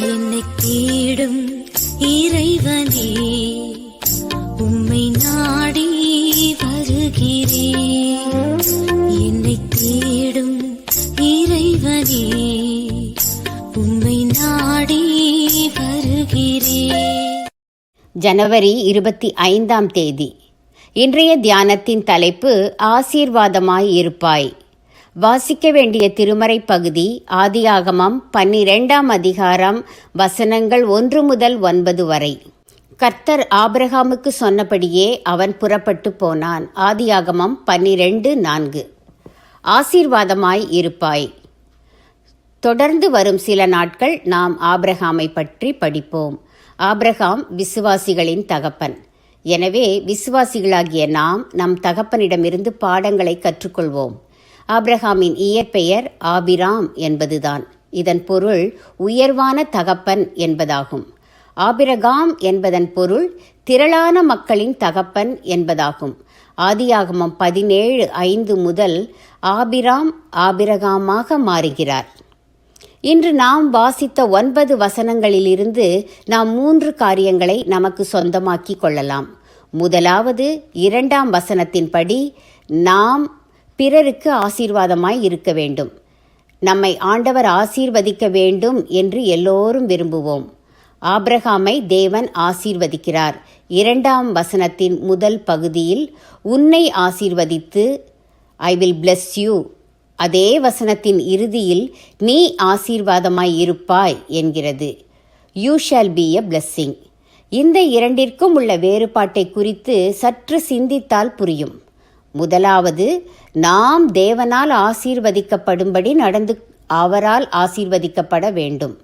என்னை தேடும் இறைவனே உம்மை நாடி வருகிறேன் என்னை தேடும் இறைவனே உம்மை நாடி வருகிறேன் ஜனவரி இருபத்தி ஐந்தாம் தேதி. இன்றைய தியானத்தின் தலைப்பு ஆசீர்வாதமாய் இருப்பாய். வாசிக்க வேண்டிய திருமறை பகுதி ஆதியாகமம் பன்னிரெண்டாம் அதிகாரம் வசனங்கள் ஒன்று முதல் ஒன்பது வரை. கர்த்தர் ஆபிரகாமுக்கு சொன்னபடியே அவன் புறப்பட்டு போனான். ஆதியாகமம் பன்னிரெண்டு நான்கு. ஆசீர்வாதமாய் இருப்பாய். தொடர்ந்து வரும் சில நாட்கள் நாம் ஆபிரகாமை பற்றி படிப்போம். ஆபிரகாம் விசுவாசிகளின் தகப்பன். எனவே விசுவாசிகளாகிய நாம் நம் தகப்பனிடமிருந்து பாடங்களை கற்றுக்கொள்வோம். ஆபிரகாமின் இயற்பெயர் ஆபிராம் என்பதுதான். இதன் பொருள் உயர்வான தகப்பன் என்பதாகும். ஆபிரகாம் என்பதன் பொருள் திரளான மக்களின் தகப்பன் என்பதாகும். ஆதியாகமம் பதினேழு ஐந்து முதல் ஆபிராம் ஆபிரகாமாக மாறுகிறார். இன்று நாம் வாசித்த ஒன்பது வசனங்களிலிருந்து நாம் மூன்று காரியங்களை நமக்கு சொந்தமாக்கி கொள்ளலாம். முதலாவது இரண்டாம் வசனத்தின்படி நாம் பிறருக்கு ஆசீர்வாதமாய் இருக்க வேண்டும். நம்மை ஆண்டவர் ஆசீர்வதிக்க வேண்டும் என்று எல்லோரும் விரும்புவோம். ஆப்ரஹாமை தேவன் ஆசீர்வதிக்கிறார். இரண்டாம் வசனத்தின் முதல் பகுதியில் உன்னை ஆசீர்வதித்து ஐ வில் பிளஸ் யூ அதே வசனத்தின் இறுதியில் நீ ஆசீர்வாதமாய் இருப்பாய் என்கிறது. You shall be a blessing இந்த இரண்டிற்கும் உள்ள வேறுபாட்டை குறித்து சற்று சிந்தித்தால் புரியும். முதலாவது நாம் தேவனால் ஆசீர்வதிக்கப்படும்படி நடந்து அவரால் ஆசீர்வதிக்கப்பட வேண்டும்.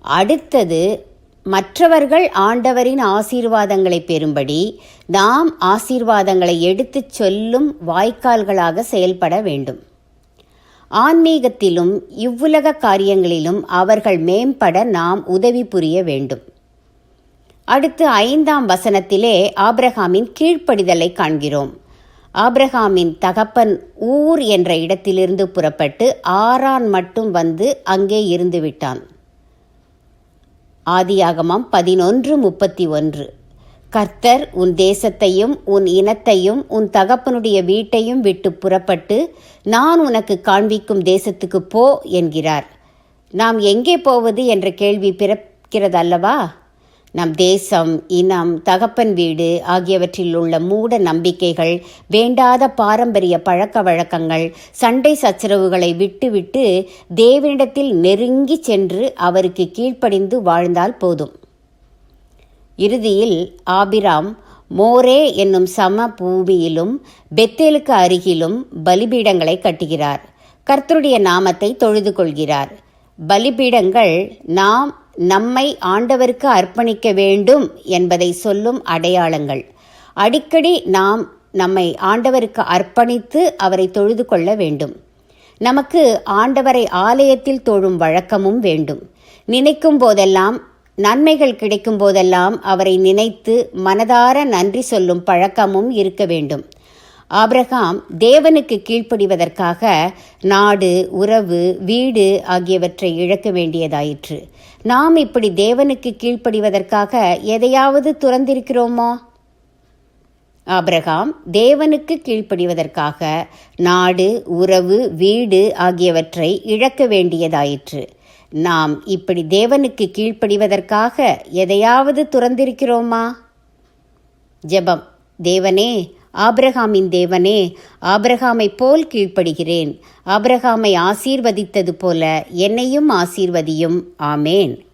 அடுத்தது மற்றவர்கள் ஆண்டவரின் ஆசீர்வாதங்களை பெறும்படி நாம் ஆசீர்வாதங்களை எடுத்துச் சொல்லும் வாய்க்கால்களாக செயல்பட வேண்டும். ஆன்மீகத்திலும் இவ்வுலக காரியங்களிலும் அவர்கள் மேம்பட நாம் உதவி புரிய வேண்டும். அடுத்து ஐந்தாம் வசனத்திலே ஆப்ரஹாமின் கீழ்ப்படிதலை காண்கிறோம். ஆப்ரஹாமின் தகப்பன் ஊர் என்ற இடத்திலிருந்து புறப்பட்டு ஆரான் மட்டும் வந்து அங்கே இருந்து விட்டான். ஆதியாகமம் பதினொன்று முப்பத்தி ஒன்று. கர்த்தர் உன் தேசத்தையும் உன் இனத்தையும் உன் தகப்பனுடைய வீட்டையும் விட்டு புறப்பட்டு நான் உனக்கு காண்பிக்கும் தேசத்துக்கு போ என்கிறார். நாம் எங்கே போவது என்ற கேள்வி பிறக்கிறதல்லவா? நம் தேசம் இனம் தகப்பன் வீடு ஆகியவற்றில் உள்ள மூட நம்பிக்கைகள் வேண்டாத பாரம்பரிய பழக்க வழக்கங்கள் சண்டை சச்சரவுகளை விட்டுவிட்டு தேவனிடத்தில் நெருங்கி சென்று அவருக்கு கீழ்ப்படிந்து வாழ்ந்தால் போதும். இறுதியில் ஆபிராம் மோரே என்னும் சம பூமியிலும் பெத்தேலுக்கு அருகிலும் பலிபீடங்களை கட்டுகிறார். கர்த்தருடைய நாமத்தை தொழுது கொள்கிறார் பலிபீடங்கள் நாம் நம்மை ஆண்டவருக்கு அர்ப்பணிக்க வேண்டும் என்பதை சொல்லும் அடையாளங்கள். அடிக்கடி நாம் நம்மை ஆண்டவருக்கு அர்ப்பணித்து அவரை தொழுது கொள்ள வேண்டும். நமக்கு ஆண்டவரை ஆலயத்தில் தொழும் வழக்கமும் வேண்டும். நினைக்கும் போதெல்லாம் நன்மைகள் கிடைக்கும் போதெல்லாம் அவரை நினைத்து மனதார நன்றி சொல்லும் பழக்கமும் இருக்க வேண்டும். ஆபிரகாம் தேவனுக்கு கீழ்ப்படிவதற்காக நாடு உறவு வீடு ஆகியவற்றை இழக்க வேண்டியதாயிற்று. நாம் இப்படி தேவனுக்கு கீழ்ப்படிவதற்காக எதையாவது துறந்திருக்கிறோமோ? ஆபிரகாம் தேவனுக்கு கீழ்ப்படிவதற்காக நாடு உறவு வீடு ஆகியவற்றை இழக்க வேண்டியதாயிற்று. நாம் இப்படி தேவனுக்கு கீழ்ப்படிவதற்காக எதையாவது துறந்திருக்கிறோமா? ஜெபம். தேவனே ஆபிரகாமின் தேவனே ஆபிரகாமை போல் கீழ்ப்படுகிறேன். ஆபிரகாமை ஆசீர்வதித்தது போல என்னையும் ஆசீர்வதியும். ஆமேன்.